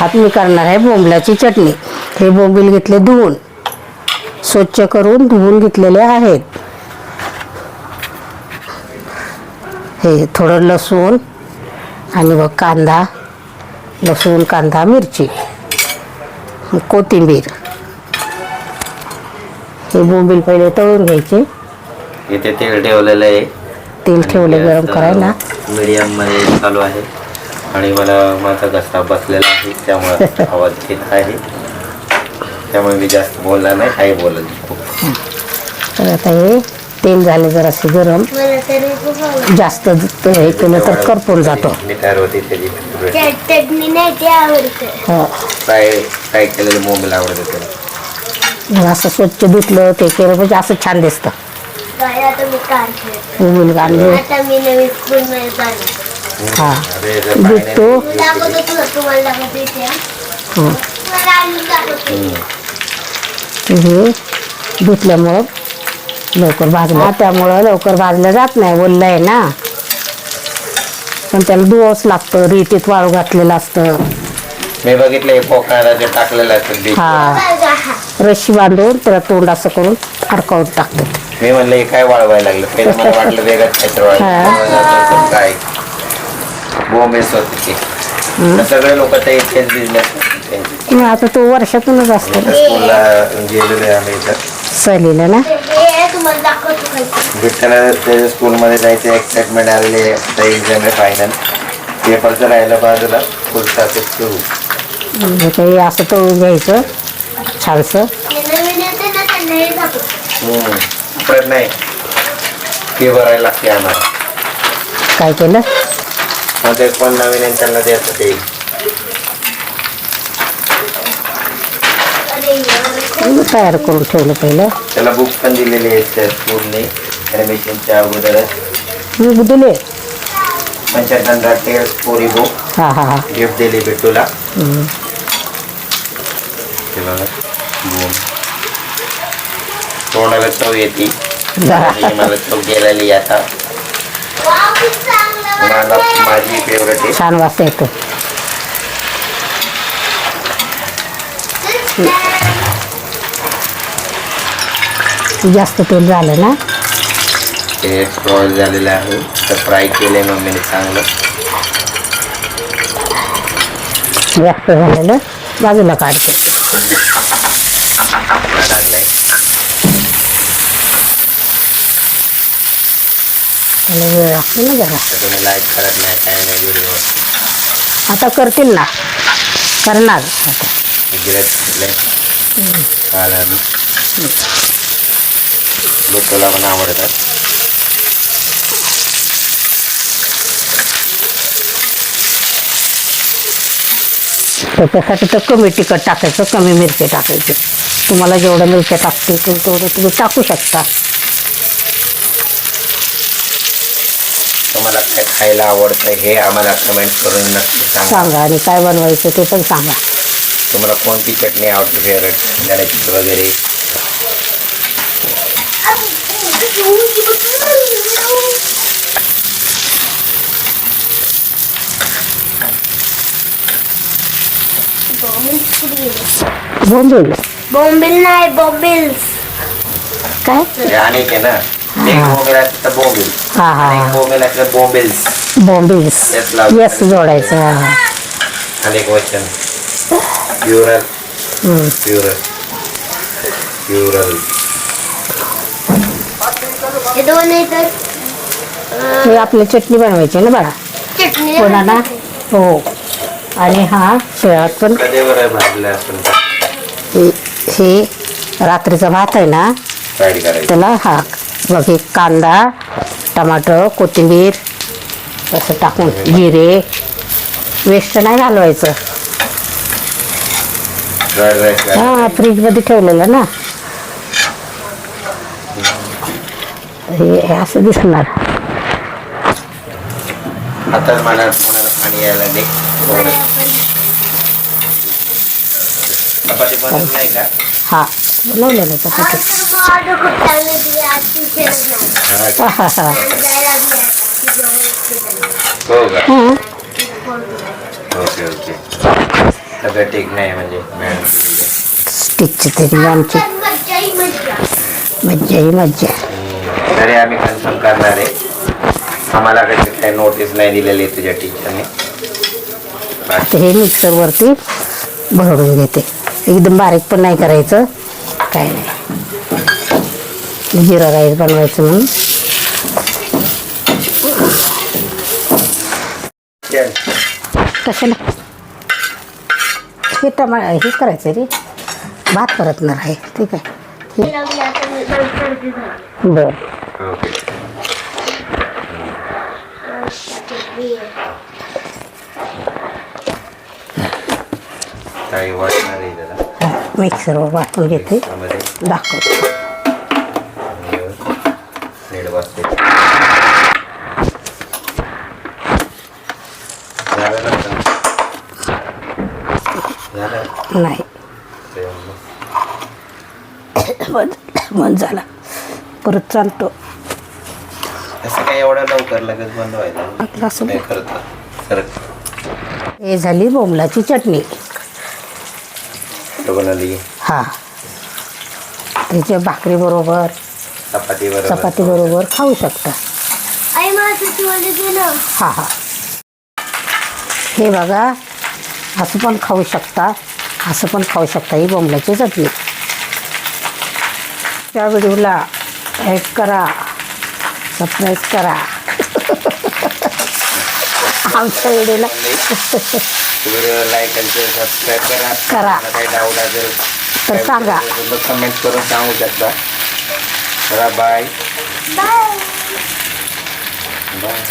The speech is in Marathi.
आता मी करणार आहे बोंबलाची चटणी. हे बोंबील घेतले धुवून. स्वच्छ करून धुवून घेतलेले आहेत. हे थोडं लसूण आणि मग कांदा लसूण कांदा मिरची कोथिंबीर. हे बोंबील पहिले तळून घ्यायचे. इथे तेल ठेवलेलं आहे. तेल ठेवले गरम करायला. मीडियममध्ये चालू आहे. आणि मला माझा घसा बसलेला आहे त्यामुळे आवाज येत आहे. त्यामुळे मी जास्त बोलणार नाही काही बोलत खूप. तर आता हे तेल झाले जरासे गरम. मला तरी खूप आवडतं. जास्त हे केलं तर करपून जातो. मिठार होती त्याची त्या चटणी नाही ते आवडतं. हो. केलेलं मोबाईल आवडत असं स्वच्छ धुतलं ते केलं म्हणजे असं छान दिसतं. काय आता मी कार खेळतो आता मी नवीन स्कूल मध्ये जाणार हा इथे हा. धुतल्यामुळं लवकर भाजलं. हा, त्यामुळं लवकर भाजलं जात नाही ओललं आहे ना. पण त्याला धुवंच लागतं रेतीत वाळू घातलेलं असतं. मी बघितलं हे जे टाकलेलं असतं हा. रशी बांधून त्याला तोंड असं करून अडकावून टाकतात. मी म्हणलं हे काय वाळवायला लागलं? पहिलं मला वाटलं काहीतरी वाळलं. काय? होते ते तर सगळे लोक ते इथेच बिझनेस मग आता तो वर्षातूनच असतो. ना स्कूलला गेलेलो आहे आम्ही इथं. सहलीला ना? हे विठ्ठला त्याच्या स्कूलमध्ये जायचं एक्साइटमेंट आलेली आहे. आता एक्झाम आहे फायनल पेपरचं राहिलं बाजूला. पुढचा ते सुरू. म्हणजे काही असं तळून घ्यायचं. छानसं. परत नाही फी भरायला लागते आम्हाला. काय केलं? ते कोण नवीन आहे त्यांना द्यायचं ते. अरे एवढं मी तयार करून ठेवलं पहिलं. त्याला बुक पण दिलेली आहेत त्या स्कूलने ॲडमिशनच्या अगोदरच. मी दिले. पंचायत बुक हा हा हा. गिफ्ट दिली बिट्टूला हम्म. ते बघा बोम तोंडाला चव येते. जरा. आणि मला चव गेलेली आता. मला वाटतंय. माझी फेवरेट आहे. छान वास येतो जास्त तेल झालं ना? ते फ्रॉज झालेलं आहे. तर फ्राय केले मम्मीने चांगलं. जास्त झालेलं. बाजूला काढते. लागलंय. त्याला वेळ लागतो ना जरा तुम्ही लाईक करत नाही काय नाही व्हिडिओ आता करतील ना. करणार. आता गिरत घेतलंय काल आम्ही बिट्टूला पण आवडतात त्याच्यासाठी तर कमी तिखट टाकायचं कमी मिरची टाकायची. तुम्हाला जेवढं मिरच्या टाकते तेवढं तुम्ही टाकू शकता. तुम्हाला काय खायला आवडतं हे आम्हाला कमेंट करून नक्की सांगा. सांगा आणि काय बनवायचं ते पण सांगा. तुम्हाला कोणती चटणी आवडते फेवरेट गण्याची वगैरे? बोंबील. बॉम्बिल नाही बॉम्बिल्स काय? अनेक आहे ना. एक बोंबेल असलं तर बोंबेल हा हा आणि एक हा बोंबेल असलं बोंबेल्स बॉम्बिल्स Yes, लावतो. येस जोडायचं हा, हा. अनेक वचन प्युरल हम्म. प्युरल प्युरल हे दोन आहे तर हे आपली चटणी बनवायची आहे ना बाळा? चटणी कोणाला? हो. आणि हा शेळात पण भाजलं हे- हे रात्रीचा भात आहे ना? फ्राईड करायचं. त्याला हा बघ हे कांदा टमाटर कोथिंबीर असं टाकून जिरे वेस्ट नाही घालवायचं. हा फ्रीजमध्ये ठेवलेलं ना. हे असं दिसणार. हा. शेअर नाही हा हा, हा, हा. हो. हं. Okay okay. सगळं ठीक नाही म्हणजे स्टिकची तरी आमची. मज्जा. ही मज्जा. ही तरी आम्ही कन्फर्म करणार आहे. आम्हाला कशी काही नोटीस नाही दिलेली तुझ्या टीचरने तर हे मिक्सरवरती भरडून घेते. एकदम बारीक पण नाही करायचं. काय? नाही जिरा राईस बनवायचं म्हणून. कशाला? हे टमा हे करायचं रे. भात परतणार आहे ठीक आहे. लागली बरं. काही वाटणार मिक्सरवर वाटून घेते. दाखवते. नाही. बंद. झाला. परत चालतो. असं काय एवढं लवकर लगेच बंद व्हायला हे झाली बोंबलाची चटणी. बनवली हा. त्याच्या भाकरी बरोबर चपाती बरोबर. चपाती बरोबर खाऊ शकता. हा हा. हे बघा असं पण खाऊ शकता असं पण खाऊ शकता. ही बोंबलाची चटणी. त्या व्हिडिओला लाईक करा सबस्क्राईब करा. आमच्या व्हिडिओला. व्हिडिओ लाईक आणि सबस्क्राईब करा. करा. काही डाऊट असेल तर सांगा. कमेंट करून सांगू शकता. चला बाय बाय बाय